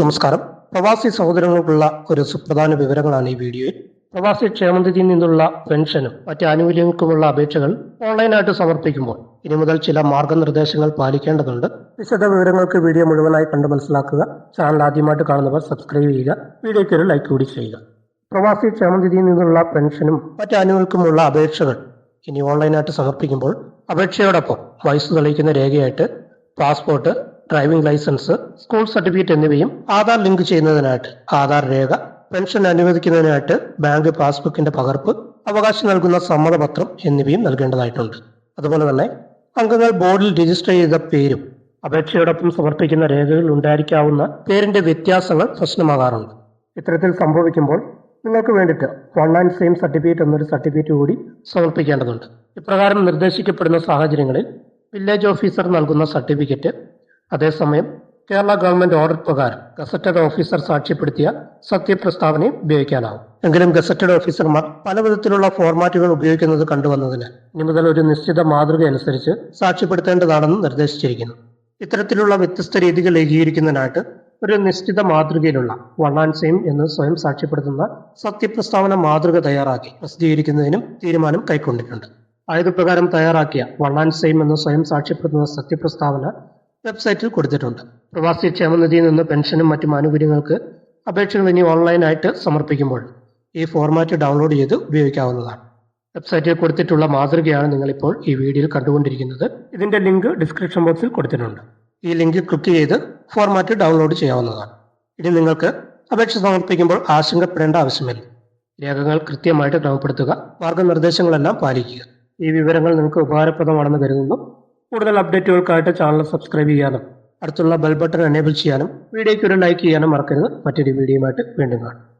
നമസ്കാരം. പ്രവാസി സഹോദരങ്ങൾക്കുള്ള ഒരു സുപ്രധാന വിവരങ്ങളാണ് ഈ വീഡിയോയിൽ. പ്രവാസി ക്ഷേമനിധിയിൽ നിന്നുള്ള പെൻഷനും മറ്റ് ആനുകൂല്യങ്ങൾക്കുമുള്ള അപേക്ഷകൾ ഓൺലൈനായിട്ട് സമർപ്പിക്കുമ്പോൾ ഇനി മുതൽ ചില മാർഗനിർദ്ദേശങ്ങൾ പാലിക്കേണ്ടതുണ്ട്. വിശദ വിവരങ്ങൾക്ക് വീഡിയോ മുഴുവനായി കണ്ടു മനസ്സിലാക്കുക. ചാനൽ ആദ്യമായിട്ട് കാണുന്നവർ സബ്സ്ക്രൈബ് ചെയ്യുക. വീഡിയോയ്ക്ക് ഒരു ലൈക്ക് കൂടി ചെയ്യുക. പ്രവാസി ക്ഷേമനിധിയിൽ നിന്നുള്ള പെൻഷനും മറ്റ് ആനുകൂല്യങ്ങൾക്കുമുള്ള അപേക്ഷകൾ ഇനി ഓൺലൈനായിട്ട് സമർപ്പിക്കുമ്പോൾ അപേക്ഷയോടൊപ്പം വയസ്സ് തെളിയിക്കുന്ന രേഖയായിട്ട് passport driving licence school certificate എന്നിവയും ആധാർ ലിങ്ക് ചെയ്യുന്നതിനായിട്ട് ആധാർ രേഖ പെൻഷൻ അനുവദിക്കുന്നതിനായിട്ട് ബാങ്ക് പാസ്ബുക്കിന്റെ പകർപ്പ് അവകാശം നൽകുന്ന സമ്മതപത്രം എന്നിവയും നൽകേണ്ടതായിട്ടുണ്ട്. അതുപോലെ തന്നെ അംഗങ്ങൾ ബോർഡിൽ രജിസ്റ്റർ ചെയ്ത പേരും അപേക്ഷയോടൊപ്പം സമർപ്പിക്കുന്ന രേഖകളിൽ ഉണ്ടായിരിക്കാവുന്ന പേരിന്റെ വ്യത്യാസങ്ങൾ പ്രശ്നമാകാറുണ്ട്. ഇത്തരത്തിൽ സംഭവിക്കുമ്പോൾ നിങ്ങൾക്ക് വേണ്ടിയിട്ട് വൺ ആൻഡ് സെയിം സർട്ടിഫിക്കറ്റ് എന്നൊരു സർട്ടിഫിക്കറ്റ് കൂടി സമർപ്പിക്കേണ്ടതുണ്ട്. ഇപ്രകാരം നിർദ്ദേശിക്കപ്പെടുന്ന സാഹചര്യങ്ങളിൽ വില്ലേജ് ഓഫീസർ നൽകുന്ന സർട്ടിഫിക്കറ്റ് അതേസമയം കേരള ഗവൺമെന്റ് ഓർഡർ പ്രകാരം ഗസറ്റഡ് ഓഫീസർ സാക്ഷ്യപ്പെടുത്തിയ സത്യപ്രസ്താവനയും ഉപയോഗിക്കാനാവും. എങ്കിലും ഗസറ്റഡ് ഓഫീസർമാർ പലവിധത്തിലുള്ള ഫോർമാറ്റുകൾ ഉപയോഗിക്കുന്നത് കണ്ടുവന്നതിനാൽ ഇനി മുതൽ ഒരു നിശ്ചിത മാതൃക അനുസരിച്ച് സാക്ഷ്യപ്പെടുത്തേണ്ടതാണെന്ന് നിർദ്ദേശിച്ചിരിക്കുന്നു. ഇത്തരത്തിലുള്ള വ്യത്യസ്ത രീതികൾ ഏകീകരിക്കുന്നതിനായിട്ട് ഒരു നിശ്ചിത മാതൃകയിലുള്ള വൺ ആൻഡ് സെയിം എന്ന് സ്വയം സാക്ഷ്യപ്പെടുത്തുന്ന സത്യപ്രസ്താവന മാതൃക തയ്യാറാക്കി പ്രസിദ്ധീകരിക്കുന്നതിനും തീരുമാനം കൈക്കൊണ്ടിട്ടുണ്ട്. ആയതുപ്രകാരം തയ്യാറാക്കിയ വൺ ആൻഡ് സെയിം എന്ന് സ്വയം സാക്ഷ്യപ്പെടുത്തുന്ന സത്യപ്രസ്താവന വെബ്സൈറ്റിൽ കൊടുത്തിട്ടുണ്ട്. പ്രവാസി ക്ഷേമനിധിയിൽ നിന്ന് പെൻഷനും മറ്റും ആനുകൂല്യങ്ങൾക്ക് അപേക്ഷകൾ ഇനി ഓൺലൈനായിട്ട് സമർപ്പിക്കുമ്പോൾ ഈ ഫോർമാറ്റ് ഡൗൺലോഡ് ചെയ്ത് ഉപയോഗിക്കാവുന്നതാണ്. വെബ്സൈറ്റിൽ കൊടുത്തിട്ടുള്ള മാതൃകയാണ് നിങ്ങളിപ്പോൾ ഈ വീഡിയോയിൽ കണ്ടുകൊണ്ടിരിക്കുന്നത്. ഇതിന്റെ ലിങ്ക് ഡിസ്ക്രിപ്ഷൻ ബോക്സിൽ കൊടുത്തിട്ടുണ്ട്. ഈ ലിങ്കിൽ ക്ലിക്ക് ചെയ്ത് ഫോർമാറ്റ് ഡൗൺലോഡ് ചെയ്യാവുന്നതാണ്. ഇനി നിങ്ങൾക്ക് അപേക്ഷ സമർപ്പിക്കുമ്പോൾ ആശങ്കപ്പെടേണ്ട ആവശ്യമില്ല. രേഖകൾ കൃത്യമായിട്ട് ക്രമപ്പെടുത്തുക മാർഗനിർദ്ദേശങ്ങളെല്ലാം പാലിക്കുക. ഈ വിവരങ്ങൾ നിങ്ങൾക്ക് ഉപകാരപ്രദമാണെന്ന് കരുതുന്നു. കൂടുതൽ അപ്ഡേറ്റുകൾക്കായിട്ട് ചാനൽ സബ്സ്ക്രൈബ് ചെയ്യാനും അടുത്തുള്ള ബെൽ ബട്ടൺ എനേബിൾ ചെയ്യാനും വീഡിയോയ്ക്ക് ഒരു ലൈക്ക് ചെയ്യാനും മറക്കരുത്. മറ്റൊരു വീഡിയോയുമായിട്ട് വീണ്ടും കാണാം.